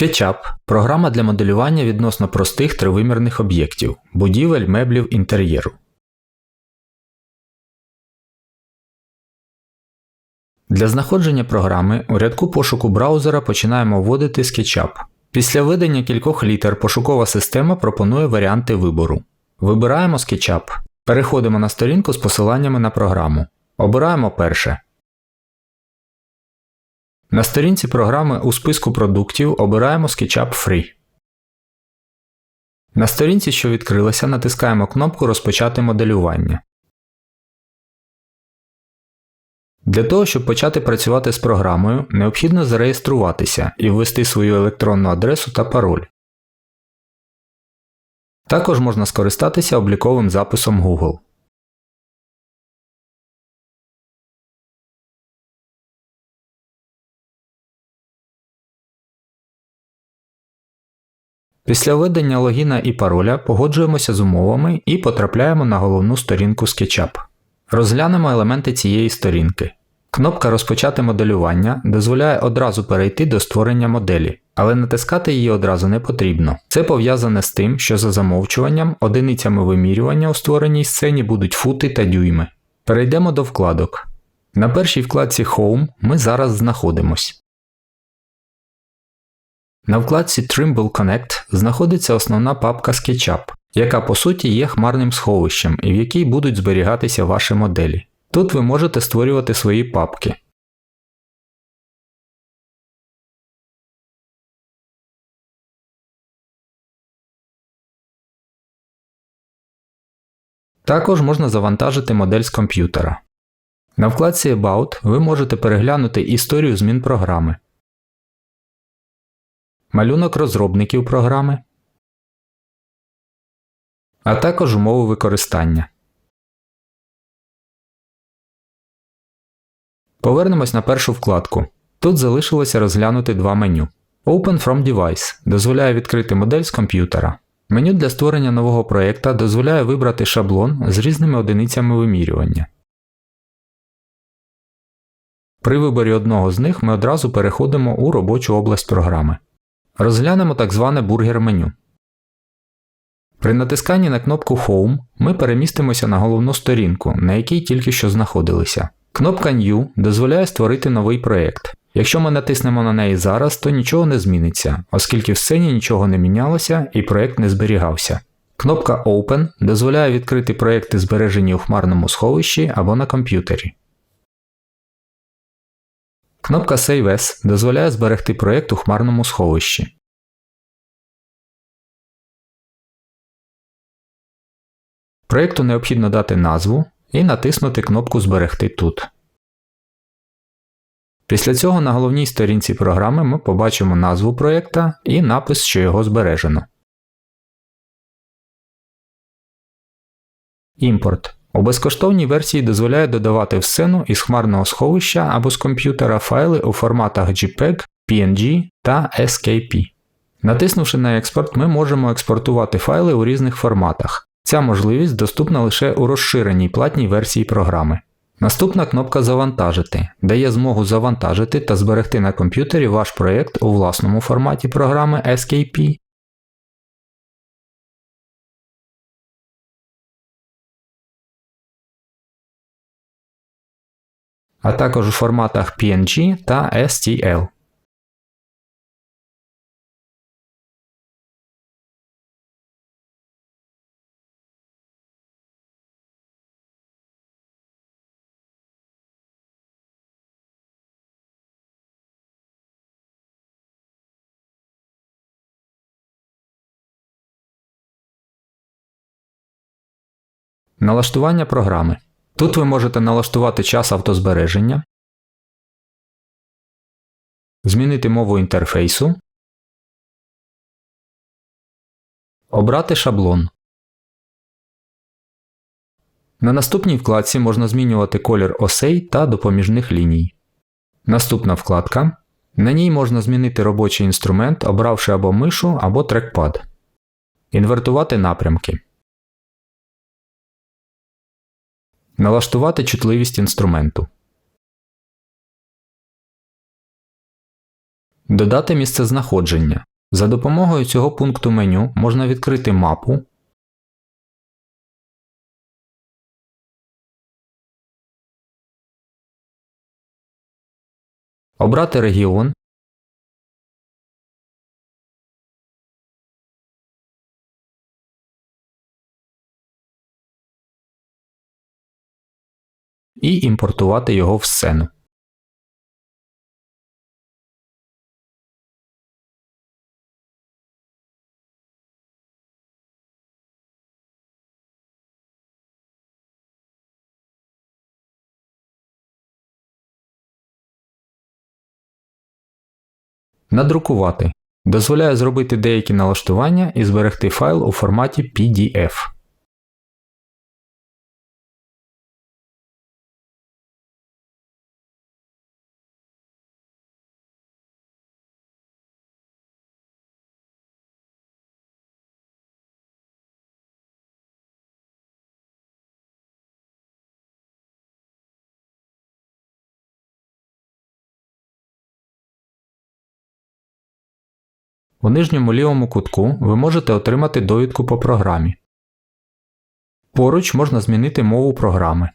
SketchUp – програма для моделювання відносно простих тривимірних об'єктів, будівель, меблів, інтер'єру. Для знаходження програми у рядку пошуку браузера починаємо вводити SketchUp. Після введення кількох літер пошукова система пропонує варіанти вибору. Вибираємо SketchUp. Переходимо на сторінку з посиланнями на програму. Обираємо перше. На сторінці програми у списку продуктів обираємо SketchUp Free. На сторінці, що відкрилася, натискаємо кнопку Розпочати моделювання. Для того, щоб почати працювати з програмою, необхідно зареєструватися і ввести свою електронну адресу та пароль. Також можна скористатися обліковим записом Google. Після введення логіна і пароля погоджуємося з умовами і потрапляємо на головну сторінку SketchUp. Розглянемо елементи цієї сторінки. Кнопка Розпочати моделювання дозволяє одразу перейти до створення моделі, але натискати її одразу не потрібно. Це пов'язане з тим, що за замовчуванням одиницями вимірювання у створеній сцені будуть фути та дюйми. Перейдемо до вкладок. На першій вкладці Home ми зараз знаходимось. На вкладці Trimble Connect знаходиться основна папка SketchUp, яка по суті є хмарним сховищем і в якій будуть зберігатися ваші моделі. Тут ви можете створювати свої папки. Також можна завантажити модель з комп'ютера. На вкладці About ви можете переглянути історію змін програми, малюнок розробників програми, а також умови використання. Повернемось на першу вкладку. Тут залишилося розглянути два меню. Open from Device дозволяє відкрити модель з комп'ютера. Меню для створення нового проєкта дозволяє вибрати шаблон з різними одиницями вимірювання. При виборі одного з них ми одразу переходимо у робочу область програми. Розглянемо так зване бургер меню. При натисканні на кнопку Home ми перемістимося на головну сторінку, на якій тільки що знаходилися. Кнопка New дозволяє створити новий проєкт. Якщо ми натиснемо на неї зараз, то нічого не зміниться, оскільки в сцені нічого не мінялося і проєкт не зберігався. Кнопка Open дозволяє відкрити проєкти, збережені у хмарному сховищі або на комп'ютері. Кнопка Save As дозволяє зберегти проєкт у хмарному сховищі. Проєкту необхідно дати назву і натиснути кнопку Зберегти тут. Після цього на головній сторінці програми ми побачимо назву проєкта і напис, що його збережено. Імпорт. У безкоштовній версії дозволяє додавати в сцену із хмарного сховища або з комп'ютера файли у форматах JPEG, PNG та SKP. Натиснувши на експорт, ми можемо експортувати файли у різних форматах. Ця можливість доступна лише у розширеній платній версії програми. Наступна кнопка Завантажити дає змогу завантажити та зберегти на комп'ютері ваш проєкт у власному форматі програми SKP. А також у форматах PNG та STL. Налаштування програми. Тут ви можете налаштувати час автозбереження, змінити мову інтерфейсу, обрати шаблон. На наступній вкладці можна змінювати колір осей та допоміжних ліній. Наступна вкладка. На ній можна змінити робочий інструмент, обравши або мишу, або трекпад. Інвертувати напрямки. Налаштувати чутливість інструменту. Додати місцезнаходження. За допомогою цього пункту меню можна відкрити мапу, обрати регіон, і імпортувати його в сцену. Надрукувати дозволяє зробити деякі налаштування і зберегти файл у форматі PDF. У нижньому лівому кутку ви можете отримати довідку по програмі. Поруч можна змінити мову програми.